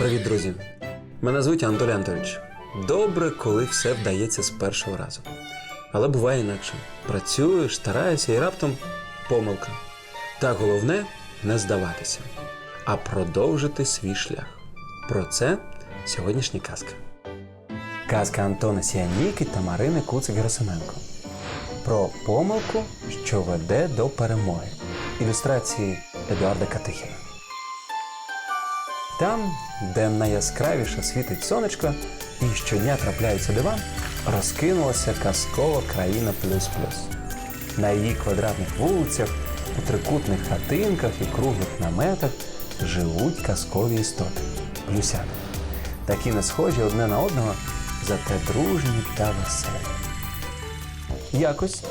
Привіт, друзі! Мене звуть Анатолій Анатолійович. Добре, коли все вдається з першого разу. Але буває інакше. Працюєш, стараєшся і раптом помилка. Та головне не здаватися, а продовжити свій шлях. Про це сьогоднішня казка. Казка Антона Сіаніки та Марини Куцик Герасименко. Про помилку, що веде до перемоги. Ілюстрації Едуарда Катихіна. Там, де найяскравіше світить сонечко і щодня трапляються дива, розкинулася казкова країна плюс-плюс. На її квадратних вулицях, у трикутних хатинках і круглих наметах живуть казкові істоти плюсяни. Такі не схожі одне на одного, зате дружні та веселі. Якось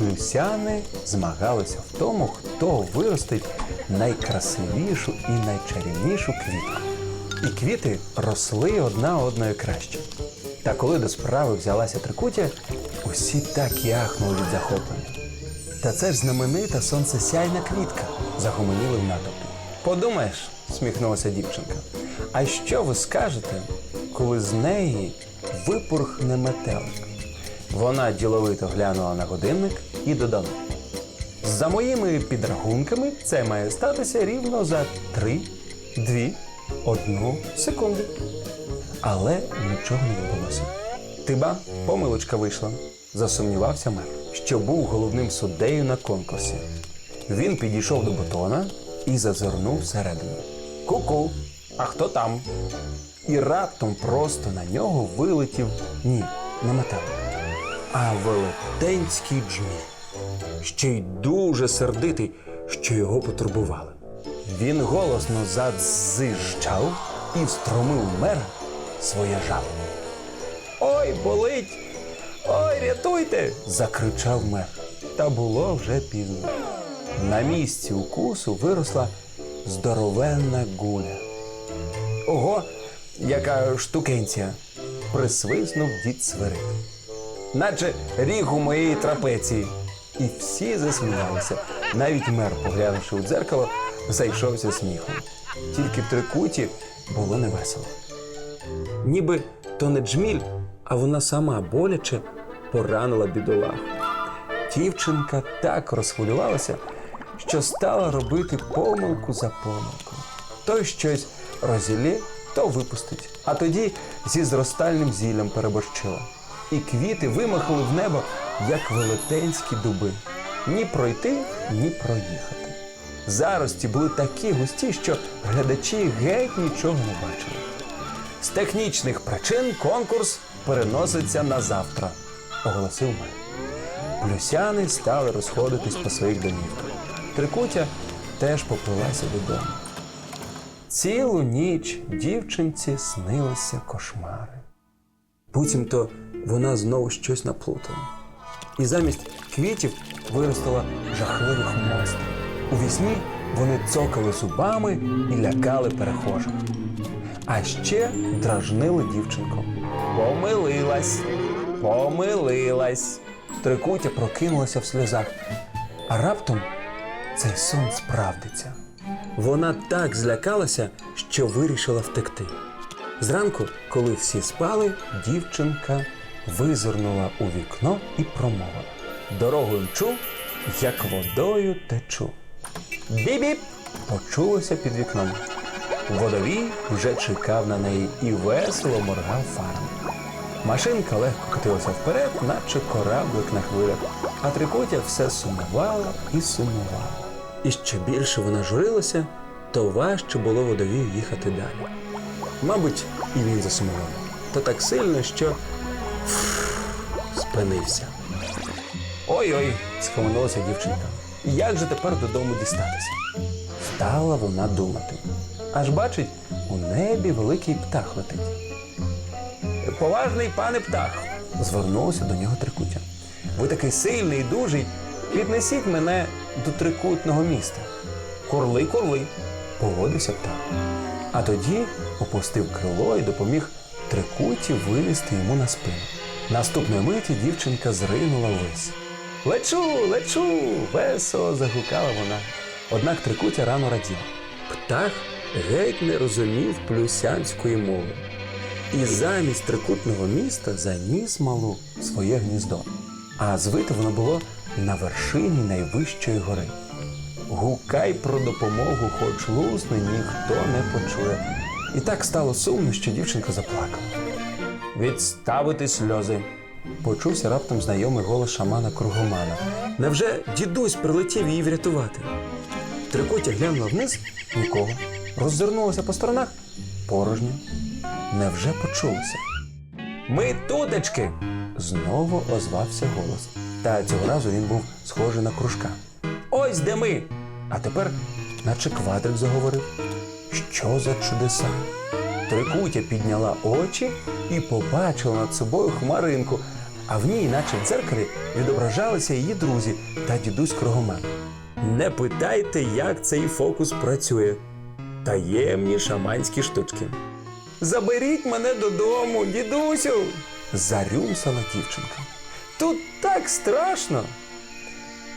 плюсяни змагалися в тому, хто виростить найкрасивішу і найчарівнішу квітку. І квіти росли одна одною краще. Та коли до справи взялася трикутя, усі так і ахнули від захоплення. Та це ж знаменита сонцесяйна квітка, загомоніли в натовпі. Подумаєш, сміхнулася дівчинка. А що ви скажете, коли з неї випорхне метелик? Вона діловито глянула на годинник і додала. За моїми підрахунками, це має статися рівно за 3, 2, 1 секунди. Але нічого не відбулося. Тиба помилочка вийшла, засумнівався мер, що був головним суддею на конкурсі. Він підійшов до бутона і зазирнув всередину. Ку-ку, а хто там? І раптом просто на нього вилетів ні, не метелик, а велетенський джміль ще й дуже сердитий, що його потурбували. Він голосно задзижчав і встромив в мера своє жало. Ой, болить! Ой, рятуйте! закричав мер. Та було вже пізно. На місці укусу виросла здоровенна гуля. Ого, яка штукенція! присвиснув дід Свирид наче ріг у моєї трапеції. І всі засміялися. Навіть мер, поглянувши у дзеркало, зайшовся сміхом. Тільки трикуті було невесело. Ніби то не джміль, а вона сама боляче поранила бідолаху. Дівчинка так розхвилювалася, що стала робити помилку за помилкою. То щось розілє, то випустить, а тоді зі зростальним зіллям переборщила. І квіти вимахали в небо, як велетенські дуби. Ні пройти, ні проїхати. Зарості були такі густі, що глядачі геть нічого не бачили. З технічних причин конкурс переноситься на завтра, оголосив мер. Плюсяни стали розходитись по своїх домівках. Трикутя теж поплилася додому. Цілу ніч дівчинці снилися кошмари. Буцімто вона знову щось наплутала. І замість квітів виростила жахливих монстрів. У вісні вони цокали зубами і лякали перехожих. А ще дражнили дівчинку. Помилилась, помилилась. Трикутя прокинулася в сльозах. А раптом цей сон справдиться. Вона так злякалася, що вирішила втекти. Зранку, коли всі спали, дівчинка визирнула у вікно і промовила: Дорогою мчу, як водою течу. Бібіп! почулося під вікном. Водовій вже чекав на неї і весело моргав фарами. Машинка легко катилася вперед, наче кораблик на хвилях, а трикотя все сумувала і сумувала. І що більше вона журилася, то важче було водовію їхати далі. Мабуть, і він засумував. Та так сильно, що спинився. Ой-ой, схаменулася дівчинка. Як же тепер додому дістатися? Стала вона думати. Аж бачить, у небі великий птах летить. Поважний пане птах, звернувся до нього трикутя. Ви такий сильний і дужий. Віднесіть мене до трикутного міста. Курли, курли, погодився птах. А тоді опустив крило і допоміг трикуті вилізти йому на спину. Наступної миті дівчинка зринула ввись. Лечу, лечу! весело загукала вона. Однак трикутя рано раділа. Птах геть не розумів плюсянської мови. І замість трикутного міста заніс малу своє гніздо. А звите воно було на вершині найвищої гори. Гукай про допомогу, хоч лусне, ніхто не почує. І так стало сумно, що дівчинка заплакала. Відставити сльози. Почувся раптом знайомий голос шамана Кругомана. Невже дідусь прилетів її врятувати? Трикотя глянула вниз нікого. Роззирнулася по сторонах порожньо. Невже почулося? Ми тутечки! Знову озвався голос. Та цього разу він був схожий на кружка. Ось де ми! А тепер, наче квадрик заговорив. Що за чудеса? Трикутя підняла очі і побачила над собою хмаринку, а в ній, наче в дзеркалі, відображалися її друзі та дідусь Крогоман. Не питайте, як цей фокус працює. Таємні шаманські штучки. Заберіть мене додому, дідусю. зарюмсала дівчинка. Тут так страшно.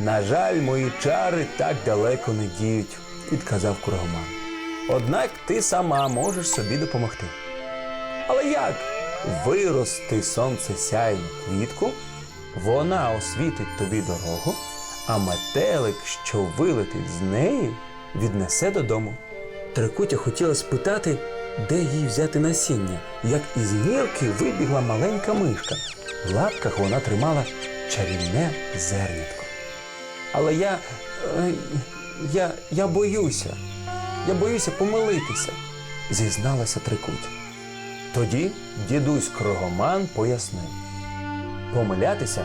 На жаль, мої чари так далеко не діють, відказав Кургоман. Однак ти сама можеш собі допомогти. Але як? Вирости сонцесяйну квітку, вона освітить тобі дорогу, а метелик, що вилетить з неї, віднесе додому. Трикутя хотіла спитати, де їй взяти насіння, як із гірки вибігла маленька мишка. В лапках вона тримала чарівне зернятко. Але я. е, я, я боюся. Я боюся помилитися, зізналася Трикутя. Тоді дідусь Крогоман пояснив: помилятися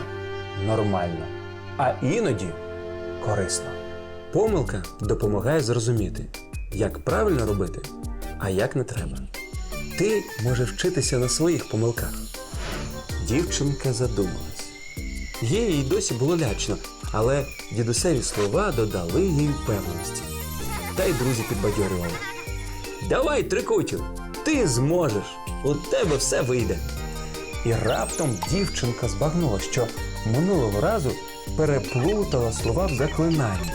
нормально, а іноді корисно. Помилка допомагає зрозуміти, як правильно робити, а як не треба. Ти можеш вчитися на своїх помилках. Дівчинка задумалась. Їй досі було лячно, але дідусеві слова додали їй впевненості. Та й друзі підбадьорювали. Давай, трикутю, ти зможеш, у тебе все вийде. І раптом дівчинка збагнула, що минулого разу переплутала слова в заклинанні.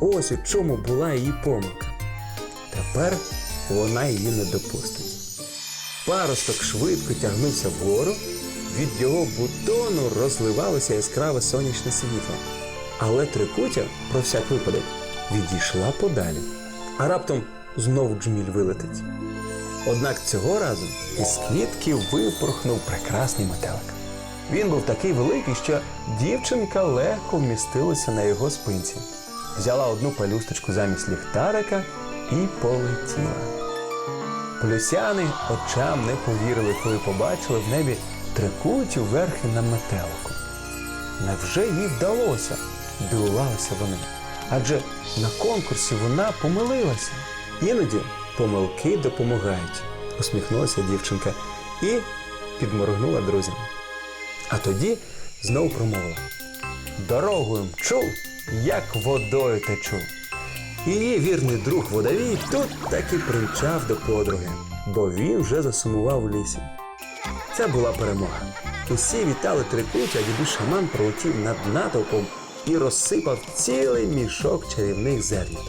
Ось у чому була її помилка. Тепер вона її не допустить. Паросток швидко тягнувся вгору, від його бутону розливалося яскраве сонячне світло. Але трикутя, про всяк випадок, відійшла подалі, а раптом знов джміль вилетить. Однак цього разу із квітки випорхнув прекрасний метелик. Він був такий великий, що дівчинка легко вмістилася на його спинці. Взяла одну пелюсточку замість ліхтарика і полетіла. Плюсяни очам не повірили, коли побачили в небі трикутю верхи на метелику. Невже їй вдалося? Дивувалися вони. Адже на конкурсі вона помилилася. Іноді помилки допомагають, усміхнулася дівчинка і підморгнула друзям. А тоді знову промовила: Дорогою мчу, як водою течу. Її вірний друг водовій тут таки примчав до подруги, бо він вже засумував у лісі. Це була перемога. Усі вітали трикутя, а дідусь шаман пролетів над натовпом і розсипав цілий мішок чарівних зернят.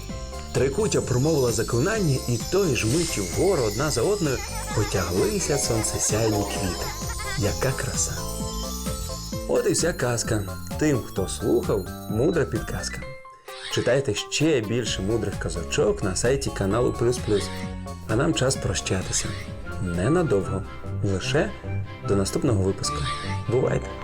Трикутя промовила заклинання, і той ж миті вгору одна за одною потяглися сонцесяйні квіти. Яка краса! От і вся казка. Тим, хто слухав, мудра підказка. Читайте ще більше мудрих казочок на сайті каналу Плюс Плюс. А нам час прощатися. Ненадовго. Лише до наступного випуску. Бувайте!